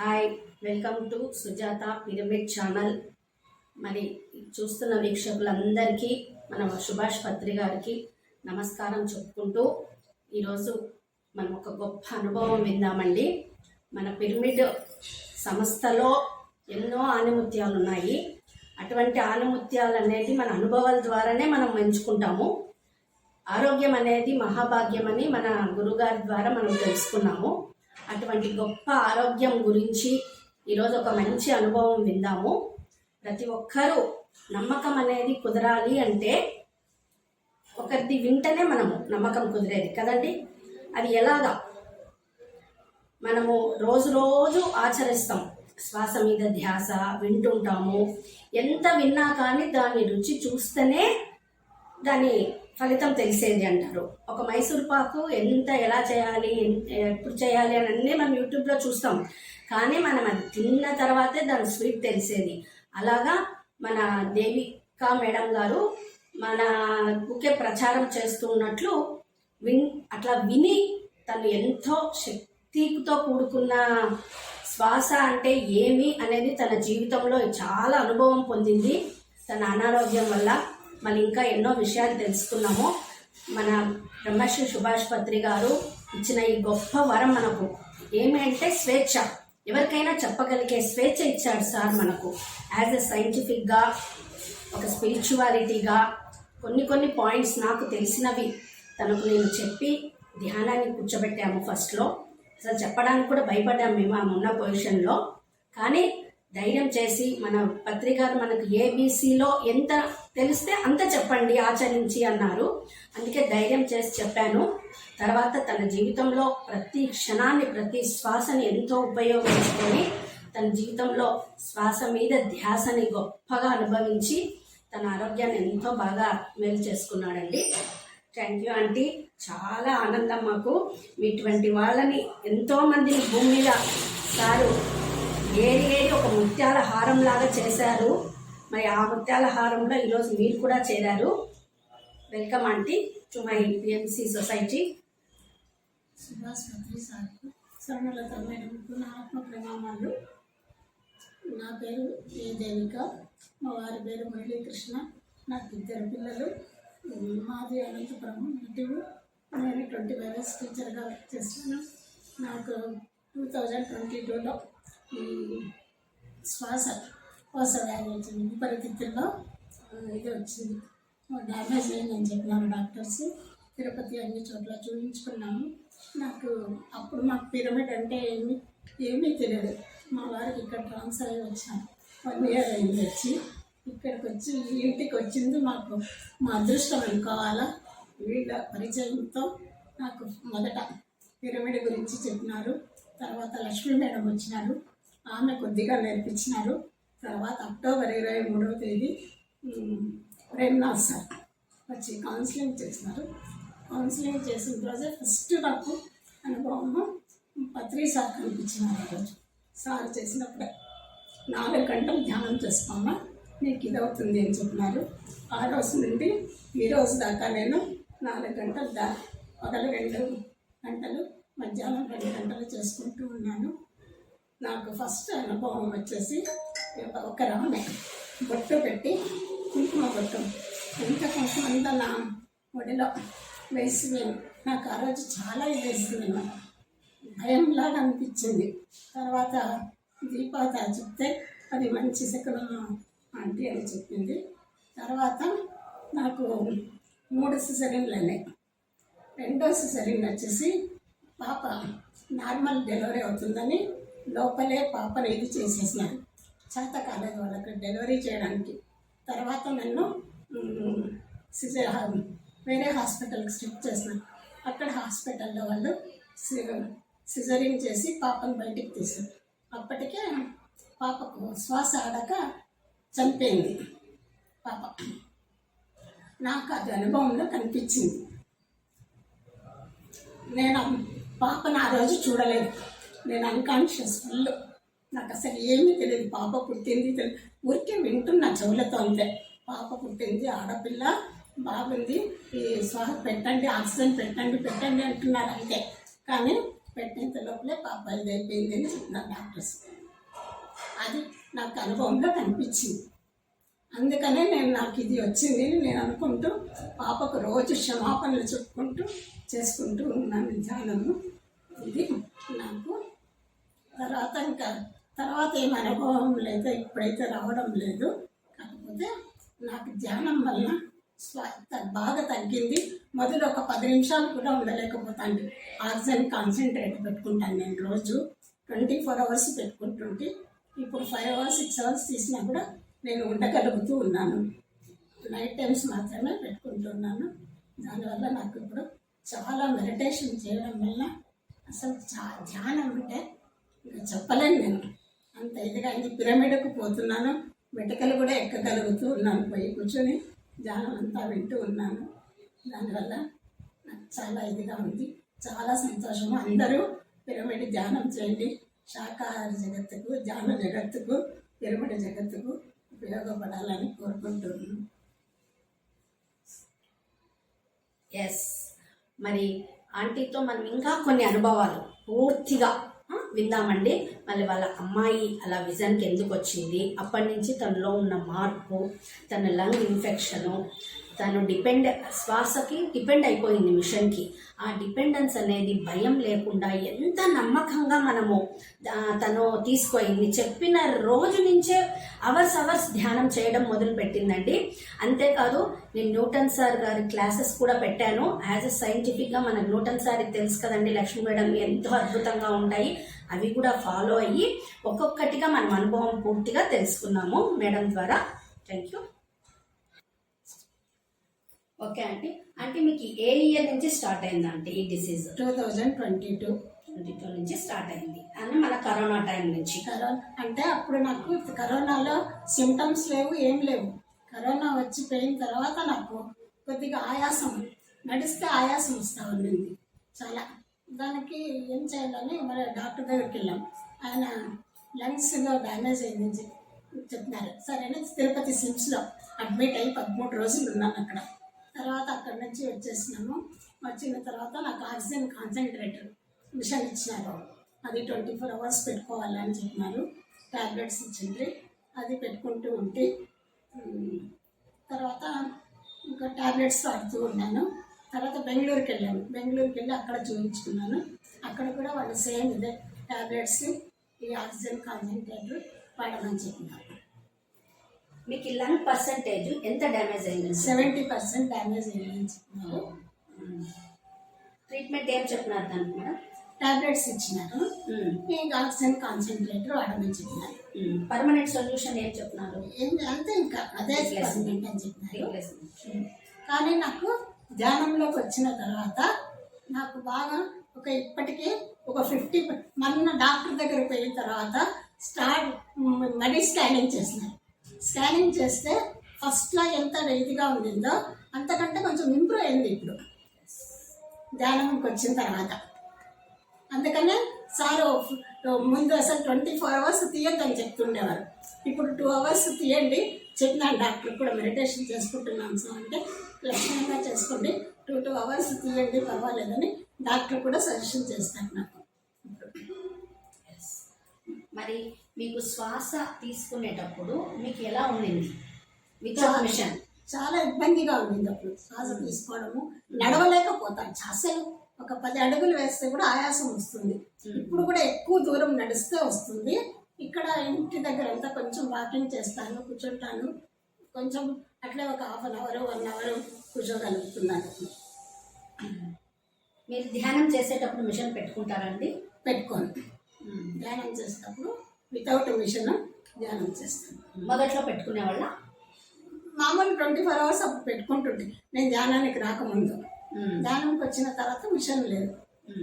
Hi welcome to Sujatha pyramid channel. మరి చూస్తున్న వీక్షకులందరికీ మన సుభాష్ పత్రి గారికి నమస్కారం చెప్పుకుంటూ ఈరోజు మనం ఒక గొప్ప అనుభవం విందామండి. మన పిరమిడ్ సంస్థలో ఎన్నో ఆనిముత్యాలు ఉన్నాయి. అటువంటి ఆనిముత్యాలు అనేది మన అనుభవాల ద్వారానే మనం ఎంచుకుంటాము. ఆరోగ్యం అనేది మహాభాగ్యం అని మన గురుగారి ద్వారా మనం తెలుసుకున్నాము. అటువంటి గొప్ప ఆరోగ్యం గురించి ఈరోజు ఒక మంచి అనుభవం విందాము. ప్రతి ఒక్కరూ నమ్మకం అనేది కుదరాలి అంటే ఒకరిది వింటనే మనము నమ్మకం కుదిరేది కదండి? అది ఎలాగా? మనము రోజు రోజు ఆచరిస్తాం. శ్వాస మీద ధ్యాస వింటుంటాము. ఎంత విన్నా కానీ దాని రుచి చూస్తేనే దాని ఫలితం తెలిసేది అంటారు. ఒక మైసూర్ పాకు ఎంత ఎలా చేయాలి ఎప్పుడు చేయాలి అని అన్నీ మనం యూట్యూబ్లో చూస్తాం. కానీ మనం అది తిన్న తర్వాతే దాని స్వీట్ తెలిసేది. అలాగా మన దేవికా మేడం గారు మన కుకే ప్రచారం చేస్తున్నట్లు విన్ అట్లా విని తను ఎంతో శక్తితో కూడుకున్న శ్వాస అంటే ఏమి అనేది తన జీవితంలో చాలా అనుభవం పొందింది. తన అనారోగ్యం వల్ల మన ఇంకా ఎన్నో విషయాలు తెలుసుకున్నాము. మన బ్రహ్మశ్రీ సుభాష్ పత్రి గారు ఇచ్చిన ఈ గొప్ప వరం మనకు. ఏమంటే స్వేచ్ఛ. ఎవరికైనా చెప్పగలిగే స్వేచ్ఛ ఇచ్చాడు సార్ మనకు. యాజ్ ఎ సైంటిఫిక్గా ఒక స్పిరిచువాలిటీగా కొన్ని కొన్ని పాయింట్స్ నాకు తెలిసినవి. తనకు నేను చెప్పి ధ్యానాన్ని కూర్చోబెట్టాము ఫస్ట్లో అసలు చెప్పడానికి కూడా భయపడ్డాము మేము ఆ ఉన్న పొజిషన్లో కానీ ధైర్యం చేసి మన పత్రికారు మనకు ఏబీసీలో ఎంత తెలిస్తే అంత చెప్పండి ఆచరించి అన్నారు. అందుకే ధైర్యం చేసి చెప్పాను. తర్వాత తన జీవితంలో ప్రతి క్షణాన్ని ప్రతి శ్వాసని ఎంతో ఉపయోగించుకొని తన జీవితంలో శ్వాస మీద ధ్యాసని గొప్పగా అనుభవించి తన ఆరోగ్యాన్ని ఎంతో బాగా మేలు చేసుకున్నాడండి. Thank you aunty. చాలా ఆనందం మాకు. ఇటువంటి వాళ్ళని ఎంతోమందిని భూమి మీద సారు ఏరి ఏరి ఒక ముత్యాల హారం లాగా చేశారు. మరి ఆ ముత్యాల హారంలో ఈరోజు మీరు కూడా చేరారు. Welcome aunty to my PMC society Subhash Mantri సార్కు స్వర్ణలత మేడంకు నా ఆత్మ ప్రణామాలు. నా పేరు ఏ దేవిక మా వారి పేరు మురళీకృష్ణ నాకు ఇద్దరు పిల్లలు మాది అనంతపురం నేటివ్ నేను ట్వంటీ ఫైవ్ ఇయర్స్ టీచర్గా వర్క్ చేస్తాను నాకు టూ థౌజండ్ ట్వంటీ టూలో శ్వాస శ్వాస వ్యాధి వచ్చింది ఇది వచ్చింది. డ్యామేజ్ అయిందని చెప్పినారు డాక్టర్స్. తిరుపతి అన్ని చోట్ల చూపించుకున్నాము. నాకు అప్పుడు మాకు పిరమిడ్ అంటే ఏమి ఏమీ తెలియదు. మా వారికి ఇక్కడ ట్రాన్స్ఫర్ అయ్యి వచ్చాను. వన్ ఇయర్ అయింది వచ్చి. ఇక్కడికి వచ్చి ఇంటికి వచ్చింది మాకు మా అదృష్టం అనుకోవాలా? వీళ్ళ పరిచయంతో నాకు మొదట పిరమిడ్ గురించి చెప్పినారు. తర్వాత లక్ష్మీ మేడం వచ్చినారు. ఆమె కొద్దిగా నేర్పించినారు. తర్వాత అక్టోబర్ ఇరవై మూడవ తేదీ ప్రేమ్నాథ్ సార్ వచ్చి కౌన్సిలింగ్ చేసినారు కౌన్సిలింగ్ చేసిన రోజే ఫస్ట్ నాకు అనుభవము పత్రి సార్ కనిపించినారు రోజు. సార్ చేసినప్పుడే నాలుగు గంటలు ధ్యానం చేసుకోమా నీకు ఇది అవుతుంది అని చెప్పినారు. ఆ రోజు నుండి ఈ రోజు దాకా నేను నాలుగు గంటలు దా ఒకటి రెండు గంటలు మధ్యాహ్నం రెండు గంటలు చేసుకుంటూ ఉన్నాను. నాకు ఫస్ట్ అనుభవం వచ్చేసి ఒక రవణ బొట్టు పెట్టి కుంకుమ బొట్టు. ఎంత కుంకుమ అంత నా ఒడిలో వేసి నాకు ఆ రోజు చాలా వేసింది అన్నమాట భయంలాగా అనిపించింది. తర్వాత దీపావత చెప్తే అది మంచి శకునం ఆంటీ అని చెప్పింది. తర్వాత నాకు మూడు సిజరీన్లు అయినాయి రెండో సిజరీన్ వచ్చేసి పాప నార్మల్ డెలివరీ అవుతుందని లోపలే పాపను ఇది చేసేసినాను చేత కాలేదు వాళ్ళకి డెలివరీ చేయడానికి. తర్వాత నన్ను వేరే హాస్పిటల్కి షిఫ్ట్ చేసిన. అక్కడ హాస్పిటల్లో వాళ్ళు సి- సిజరింగ్ చేసి పాపను బయటికి తీశారు. అప్పటికే పాపకు శ్వాస ఆడక చనిపోయింది పాప. నాకు అది అనుభవంలో కనిపించింది. నేను పాపను ఆ రోజు చూడలేదు. నేను అన్కాన్షియస్ ఫుల్ నాకు అసలు ఏమీ తెలియదు పాప పుట్టింది తెలియదు ఊరికే వింటున్నా చెవులతో అంతే. పాప పుట్టింది ఆడపిల్ల బాగుంది. ఈ శ్వాస పెట్టండి ఆక్సిజన్ పెట్టండి పెట్టండి అంటున్నారు అంతే. కానీ పెట్టేంత లోపలే పాప ఇది అయిపోయింది అని చెప్తున్నారు డాక్టర్స్. అది నాకు అనుభవంగా కనిపించింది. అందుకనే నేను నాకు ఇది వచ్చింది అని నేను అనుకుంటూ పాపకు రోజు క్షమాపణలు చెప్పుకుంటూ చేసుకుంటూ ఉన్నాను ధ్యానము. ఇది నాకు తర్వాత ఇంకా తర్వాత ఏం అనుభవం లేదు ఇప్పుడైతే రావడం లేదు. కాకపోతే నాకు ధ్యానం వల్ల స్వ- బాగా తగ్గింది. మొదలు ఒక పది నిమిషాలు కూడా ఉండలేకపోతాను. ఆక్సిజన్ కాన్సన్ట్రేట్ పెట్టుకుంటాను నేను రోజు. ట్వంటీ ఫోర్ అవర్స్ పెట్టుకుంటుంటే ఇప్పుడు ఫైవ్ అవర్స్ సిక్స్ అవర్స్ తీసినా కూడా నేను ఉండగలుగుతూ ఉన్నాను. నైట్ టైమ్స్ మాత్రమే పెట్టుకుంటున్నాను. దానివల్ల నాకు ఇప్పుడు చాలా మెడిటేషన్ చేయడం వల్ల అసలు చా ధ్యానం అంటే చెప్పలేను నేను. అంత ఇదిగా అయింది పిరమిడ్కు పోతున్నాను. మెటకలు కూడా ఎక్కగలుగుతూ ఉన్నాను. పోయి కూర్చొని ధ్యానం అంతా వింటూ ఉన్నాను. దానివల్ల నాకు చాలా ఇదిగా ఉంది. చాలా సంతోషము. అందరూ పిరమిడ్ ధ్యానం చేయండి. శాకాహార జగత్తుకు ధ్యాన జగత్తుకు పిరమిడ్ జగత్తుకు ఉపయోగపడాలని కోరుకుంటున్నాను. ఎస్ మరి ఆంటీతో మనం ఇంకా కొన్ని అనుభవాలు పూర్తిగా విందామండి. మళ్ళీ వాళ్ళ అమ్మాయి అలా విజన్కి ఎందుకు వచ్చింది? అప్పటి నుంచి తనలో ఉన్న మార్పు తన లంగ్ ఇన్ఫెక్షను తను డిపెండ్ శ్వాసకి డిపెండ్ అయిపోయింది మిషన్కి. ఆ డిపెండెన్స్ అనేది భయం లేకుండా ఎంత నమ్మకంగా మనము తను తీసుకుపోయింది. చెప్పిన రోజు నుంచే అవర్స్ అవర్స్ ధ్యానం చేయడం మొదలుపెట్టిందండి. అంతేకాదు నేను న్యూటన్ సార్ గారి క్లాసెస్ కూడా పెట్టాను. యాజ్ అ సైంటిఫిక్గా మనకు న్యూటన్ సార్ తెలుసు కదండి లక్ష్మీ మేడం ఎంతో అద్భుతంగా ఉంటాయి. అవి కూడా ఫాలో అయ్యి ఒక్కొక్కటిగా మనం అనుభవం పూర్తిగా తెలుసుకున్నాము. మేడం ద్వారా. థ్యాంక్ యూ ఓకే ఆంటీ అంటే మీకు ఏ ఇయర్ నుంచి స్టార్ట్ అయిందంటే ఈ disease two thousand twenty two twenty two నుంచి స్టార్ట్ అయింది. అని మన కరోనా టైం నుంచి. కరోనా అంటే అప్పుడు నాకు కరోనాలో సిమ్టమ్స్ లేవు ఏం లేవు. కరోనా వచ్చి పోయిన తర్వాత నాకు కొద్దిగా ఆయాసం నడిస్తే ఆయాసం వస్తూ ఉండింది. చాలా. దానికి ఏం చేయాలని మరి డాక్టర్ దగ్గరికి వెళ్ళాం. ఆయన లంగ్స్లో డ్యామేజ్ అయిందని చెప్పి చెప్పినారు. సరే తిరుపతి సిమ్స్లో అడ్మిట్ అయ్యి పదమూడు రోజులు ఉన్నాను అక్కడ. తర్వాత అక్కడి నుంచి వచ్చేసినాము. వచ్చిన తర్వాత నాకు ఆక్సిజన్ కాన్సన్ట్రేటర్ మిషన్ ఇచ్చినారు. అది ట్వంటీ ఫోర్ అవర్స్ పెట్టుకోవాలని చెప్పినారు. టాబ్లెట్స్ ఇచ్చింది అది పెట్టుకుంటూ ఉంటే తర్వాత ఇంకా టాబ్లెట్స్ వాడుతూ ఉన్నాను. తర్వాత బెంగళూరుకి వెళ్ళాను బెంగళూరుకి వెళ్ళి అక్కడ చూపించుకున్నాను అక్కడ కూడా వాళ్ళు సేమ్ ఇదే టాబ్లెట్స్ ఈ ఆక్సిజన్ కాన్సన్ట్రేటర్ వాడమని చెప్పినారు. మీకు ఈ లంగ్ పర్సంటేజ్ ఎంత డ్యామేజ్ అయింది సెవెంటీ పర్సెంట్ డ్యామేజ్ అయ్యిందని చెప్పినారు. ట్రీట్మెంట్ ఏం చెప్పినారు దానికి మేడం? టాబ్లెట్స్ ఇచ్చినారు. ఇంకా ఆక్సిజన్ కాన్సన్ట్రేటర్ వాడమని చెప్పినారు. పర్మనెంట్ సొల్యూషన్ ఏం చెప్తున్నారు ఏం అంతే ఇంకా. అదే అని చెప్పినారు. కానీ నాకు ధ్యానంలోకి వచ్చిన తర్వాత నాకు బాగా ఒక ఇప్పటికే ఒక ఫిఫ్టీ మొన్న డాక్టర్ దగ్గర పోయిన తర్వాత స్టార్ట్ మరీ స్కానింగ్ చేసినారు స్కానింగ్ చేస్తే ఫస్ట్లో ఎంత ఇదిగా ఉండిందో అంతకంటే కొంచెం ఇంప్రూవ్ అయింది ఇప్పుడు. ధ్యానంకి వచ్చిన తర్వాత. అందుకనే సార్ ముందు అసలు ట్వంటీ ఫోర్ అవర్స్ తీయొద్దని చెప్తుండేవారు. ఇప్పుడు టూ అవర్స్ తీయండి చెప్పినాను డాక్టర్ కూడా మెడిటేషన్ చేసుకుంటున్నాను సార్ అంటే లక్షణంగా చేసుకోండి. టూ టూ అవర్స్ తీయండి పర్వాలేదని డాక్టర్ కూడా సజెషన్ చేస్తారు నాకు. మరి మీకు శ్వాస తీసుకునేటప్పుడు మీకు ఎలా ఉండింది? వితౌట్ మిషన్ చాలా ఇబ్బందిగా ఉండింది అప్పుడు శ్వాస తీసుకోవడము. నడవలేకపోతాను. అసలు ఒక పది అడుగులు వేస్తే కూడా ఆయాసం వస్తుంది. ఇప్పుడు కూడా ఎక్కువ దూరం నడిస్తే వస్తుంది. ఇక్కడ ఇంటి దగ్గర అంతా కొంచెం వాకింగ్ చేస్తాను కూర్చుంటాను. కొంచెం అట్లే ఒక half an hour one hour కూర్చోగలుగుతున్నాను మీరు ధ్యానం చేసేటప్పుడు మిషన్ పెట్టుకుంటారండి? పెట్టుకోను. ధ్యానం చేసేటప్పుడు వితౌట్ మిషన్ ధ్యానం చేస్తాను. మొదట్లో పెట్టుకునే వాళ్ళ మామూలు ట్వంటీ ఫోర్ అవర్స్ అప్పుడు పెట్టుకుంటుంటే నేను ధ్యానానికి రాకముందు. ధ్యానంకి వచ్చిన తర్వాత మిషన్ లేదు.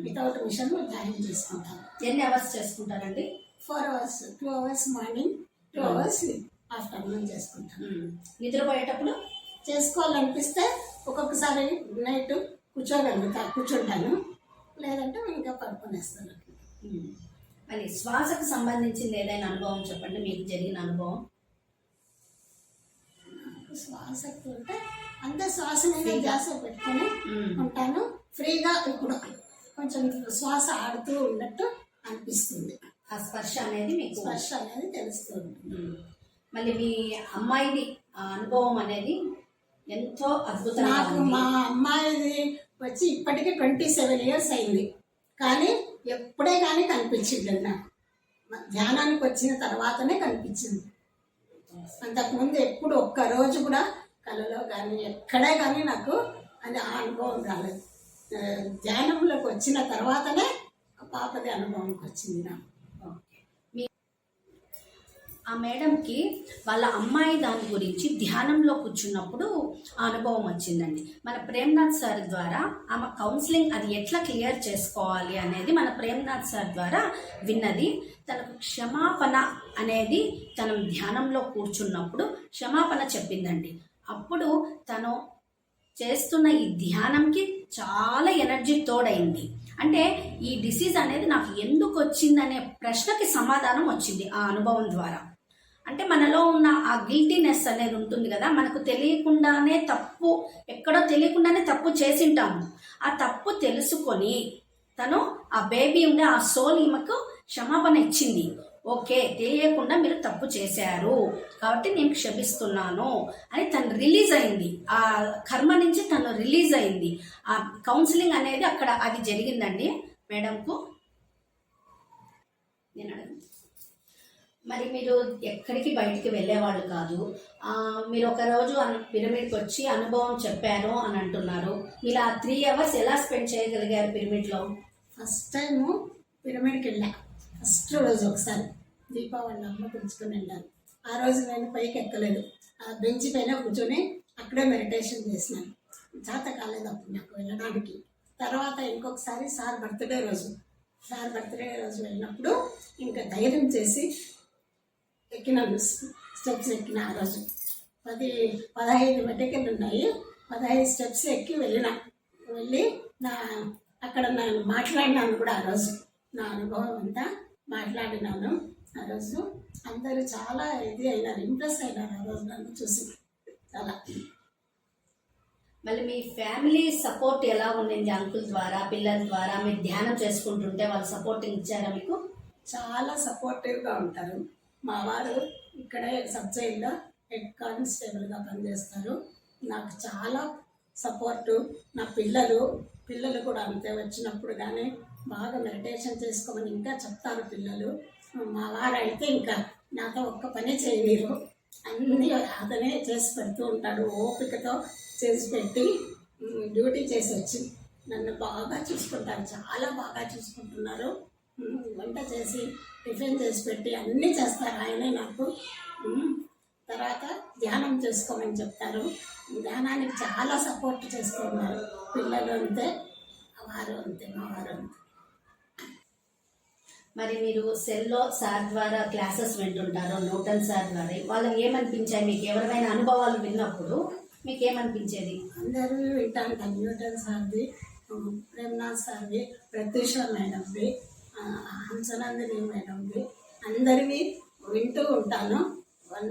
వితౌట్ మిషన్ ధ్యానం చేసుకుంటాను. ఎన్ని అవర్స్ చేసుకుంటారండి? Four hours two hours morning two hours afternoon చేసుకుంటాను. నిద్రపోయేటప్పుడు చేసుకోవాలనిపిస్తే ఒక్కొక్కసారి నైట్ కూర్చోగలుగుతా కూర్చుంటాను లేదంటే ఇంకా పడుకునేస్తాను. మరి శ్వాసకు సంబంధించింది ఏదైనా అనుభవం చెప్పండి మీకు జరిగిన అనుభవం శ్వాసకు ఉంటే అంతే శ్వాస మీద ధ్యాస పెట్టుకొని. ఉంటాను ఫ్రీగా ఇప్పుడు కొంచెం శ్వాస ఆడుతూ ఉన్నట్టు అనిపిస్తుంది ఆ స్పర్శ అనేది మీకు స్పర్శ అనేది తెలుస్తూ ఉంటుంది ఉమ్. మళ్ళీ మీ అమ్మాయిది ఆ అనుభవం అనేది ఎంతో అద్భుతంగా నాకు ఉంది. మా అమ్మాయిది వచ్చి ఇప్పటికే ట్వంటీ సెవెన్ ఇయర్స్ అయింది. కానీ ఎప్పుడే కానీ కనిపించింది నాకు. మా ధ్యానానికి వచ్చిన తర్వాతనే కనిపించింది. అంతకుముందు ఎప్పుడు ఒక్క రోజు కూడా కలలో కానీ ఎక్కడే కానీ నాకు అది ఆ అనుభవం రాలేదు. ఆ, ధ్యానంలోకి వచ్చిన తర్వాతనే ఆ పాపది అనుభవంకి వచ్చింది నాకు. ఆ మేడంకి వాళ్ళ అమ్మాయి దాని గురించి ధ్యానంలో కూర్చున్నప్పుడు ఆ అనుభవం వచ్చిందండి. మన ప్రేమ్నాథ్ సార్ ద్వారా ఆమె కౌన్సిలింగ్ అది ఎట్లా క్లియర్ చేసుకోవాలి అనేది మన ప్రేమ్నాథ్ సార్ ద్వారా విన్నది. తనకు క్షమాపణ అనేది తను ధ్యానంలో కూర్చున్నప్పుడు క్షమాపణ చెప్పిందండి. అప్పుడు తను చేస్తున్న ఈ ధ్యానంకి చాలా ఎనర్జీ తోడైంది. అంటే ఈ డిసీజ్ అనేది నాకు ఎందుకు వచ్చిందనే ప్రశ్నకి సమాధానం వచ్చింది ఆ అనుభవం ద్వారా. అంటే మనలో ఉన్న ఆ గిల్టీనెస్ అనేది ఉంటుంది కదా మనకు తెలియకుండానే తప్పు ఎక్కడో తెలియకుండానే తప్పు చేసింటాము. ఆ తప్పు తెలుసుకొని తను ఆ బేబీ ఉండే ఆ సోల్ ఈమెకు క్షమాపణ ఇచ్చింది. ఓకే తెలియకుండా మీరు తప్పు చేశారు కాబట్టి నేను క్షమిస్తున్నాను అని తను రిలీజ్ అయింది. ఆ కర్మ నుంచి తను రిలీజ్ అయింది. ఆ కౌన్సిలింగ్ అనేది అక్కడ అది జరిగిందండి మేడంకు నేను అడగను మరి మీరు ఎక్కడికి బయటికి వెళ్ళేవాళ్ళు కాదు. మీరు ఒకరోజు అన్- పిరమిడ్కి వచ్చి అనుభవం చెప్పారు అని అంటున్నారు. మీరు ఆ త్రీ అవర్స్ ఎలా స్పెండ్ చేయగలిగారు పిరమిడ్లో ఫస్ట్ టైము పిరమిడ్కి వెళ్ళా. ఫస్ట్ రోజు ఒకసారి దీపావళి అమ్మ పిలుచుకుని వెళ్ళాను. ఆ రోజు నేను పైకి ఎక్కలేదు. ఆ బెంచ్ పైన కూర్చొని అక్కడే మెడిటేషన్ చేసినాను. జాత కాలేదు అప్పుడు నాకు వెళ్ళడానికి. తర్వాత ఇంకొకసారి సార్ బర్త్డే రోజు. సార్ బర్త్డే రోజు వెళ్ళినప్పుడు ఇంకా ధైర్యం చేసి ఎక్కినాను స్టెప్స్ ఎక్కిన ఆ రోజు. పది పదహైదు మెటికలు ఉన్నాయి. పదహైదు స్టెప్స్ ఎక్కి వెళ్ళిన. వెళ్ళి నా అక్కడ నేను మాట్లాడినాను కూడా ఆ రోజు. నా అనుభవం అంతా మాట్లాడినాను ఆ రోజు. అందరూ చాలా ఇది అయినారు ఇంప్రెస్ అయినారు ఆ రోజు నన్ను చూసి. చాలా. మళ్ళీ మీ ఫ్యామిలీ సపోర్ట్ ఎలా ఉండింది అంకుల్ ద్వారా పిల్లల ద్వారా? మీరు ధ్యానం చేసుకుంటుంటే వాళ్ళు సపోర్టింగ్ ఇచ్చారా మీకు? చాలా సపోర్టివ్గా ఉంటారు. మా వారు ఇక్కడే సబ్ జైల్లో హెడ్ కానిస్టేబుల్గా పనిచేస్తారు. నాకు చాలా సపోర్టు. నా పిల్లలు పిల్లలు కూడా అంతే. వచ్చినప్పుడు కానీ బాగా మెడిటేషన్ చేసుకోమని ఇంకా చెప్తారు పిల్లలు. మా వారు అయితే ఇంకా నాతో ఒక్క పని చేయలేరు. అన్నీ అతనే చేసి పెడుతూ ఉంటాడు. ఓపికతో చేసి పెట్టి డ్యూటీ చేసి వచ్చి నన్ను బాగా చూసుకుంటారు. చాలా బాగా చూసుకుంటున్నారు. వంట చేసి టిఫిన్ చేసి పెట్టి అన్నీ చేస్తారు ఆయనే నాకు. తర్వాత ధ్యానం చేసుకోమని చెప్తారు. ధ్యానానికి చాలా సపోర్ట్ చేస్తున్నారు పిల్లలు అంతే వారు అంతే మా వారు అంతే. మరి మీరు సెల్లో సార్ ద్వారా క్లాసెస్ వింటుంటారు నూటన్ సార్ ద్వారా. వాళ్ళకి ఏమనిపించాయి? మీకు ఎవరివైనా అనుభవాలు విన్నప్పుడు మీకు ఏమనిపించేది? అందరూ వింటాను కంప్యూటర్ సార్ది ప్రేమ్నాథ్ సార్ది ప్రత్యూష మేడంది. ఆ, హంసనందిని మేడం? అందరివి వింటూ ఉంటాను.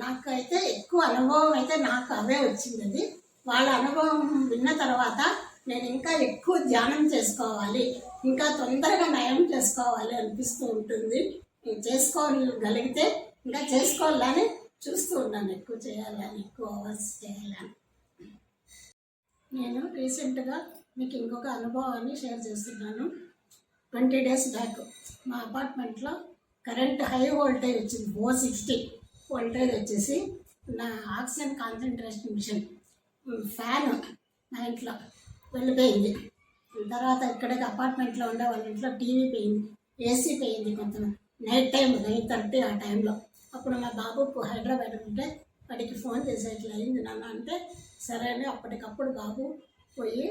నాకైతే ఎక్కువ అనుభవం అయితే నాకు అవే వచ్చింది వాళ్ళ అనుభవం విన్న తర్వాత నేను ఇంకా ఎక్కువ ధ్యానం చేసుకోవాలి ఇంకా తొందరగా నయం చేసుకోవాలి అనిపిస్తూ ఉంటుంది. చేసుకోగలిగితే ఇంకా చేసుకోవాలని చూస్తూ ఉన్నాను. ఎక్కువ చేయాలని ఎక్కువ అవర్స్ చేయాలని. నేను రీసెంట్గా మీకు ఇంకొక అనుభవాన్ని షేర్ చేస్తున్నాను. ట్వంటీ డేస్ బ్యాక్ మా అపార్ట్మెంట్లో కరెంట్ హై వోల్టేజ్ వచ్చింది ఫోర్ సిక్స్టీ వోల్టేజ్ వచ్చేసి నా ఆక్సిజన్ కాన్సన్ట్రేషన్ మిషన్. ఫ్యాన్ మా ఇంట్లో వెళ్ళిపోయింది. తర్వాత ఇక్కడ అపార్ట్మెంట్లో ఉండే వాళ్ళ ఇంట్లో టీవీ పోయింది ఏసీ పోయింది కొంత నైట్ టైం నైన్ థర్టీ ఆ టైంలో అప్పుడు మా బాబుకు హైదరాబాద్ ఉంటే వాడికి ఫోన్ చేసి అయింది నాన్న అంటే సరే అని అప్పటికప్పుడు బాబు పోయి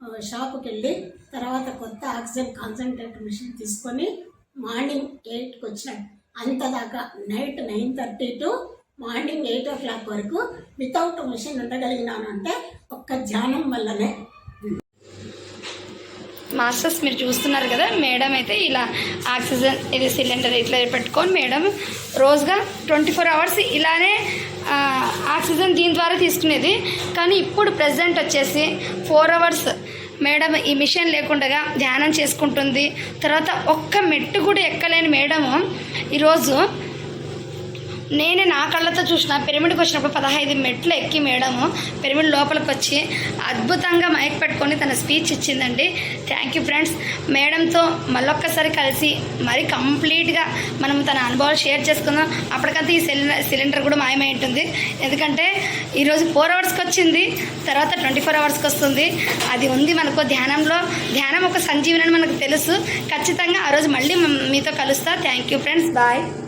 షాపుకి వెళ్ళి తర్వాత కొత్త ఆక్సిజన్ కాన్సన్ట్రేట్ మిషన్ తీసుకొని మార్నింగ్ ఎయిట్కి వచ్చినాడు అంతదాకా night nine thirty to morning eight o'clock వరకు వితౌట్ మిషన్ ఉండగలిగినాను అంటే ఒక్క ధ్యానం వల్లనే. మాస్టర్స్ మీరు చూస్తున్నారు కదా మేడం అయితే ఇలా ఆక్సిజన్ ఇది సిలిండర్ ఇట్లా పెట్టుకొని మేడం రోజుగా ట్వంటీ ఫోర్ అవర్స్ ఇలానే ఆక్సిజన్ దీని ద్వారా తీసుకునేది. కానీ ఇప్పుడు ప్రజెంట్ వచ్చేసి ఫోర్ అవర్స్ మేడం ఈ మిషన్ లేకుండా ధ్యానం చేసుకుంటుంది. తర్వాత ఒక్క మెట్టు కూడా ఎక్కలేని మేడము. ఈరోజు నేను నా కళ్ళతో చూసిన పిరమిడ్కి వచ్చినప్పుడు పదహైదు మెట్లు ఎక్కి మేడము పిరమిడ్ లోపలికి వచ్చి అద్భుతంగా మైక్ పెట్టుకొని తన స్పీచ్ ఇచ్చిందండి. థ్యాంక్ యూ ఫ్రెండ్స్ మేడంతో మళ్ళొక్కసారి కలిసి మరి కంప్లీట్గా మనం తన అనుభవాలు షేర్ చేసుకుందాం. అప్పటికంతా ఈ సిలిండర్ సిలిండర్ కూడా మాయమై ఉంటుంది. ఎందుకంటే ఈరోజు ఫోర్ అవర్స్కి వచ్చింది తర్వాత ట్వంటీ ఫోర్ అవర్స్కి వస్తుంది. అది ఉంది మనకు ధ్యానంలో. ధ్యానం ఒక సంజీవని అని మనకు తెలుసు. ఖచ్చితంగా ఆ రోజు మళ్ళీ మీతో కలుస్తా. Thank you friends bye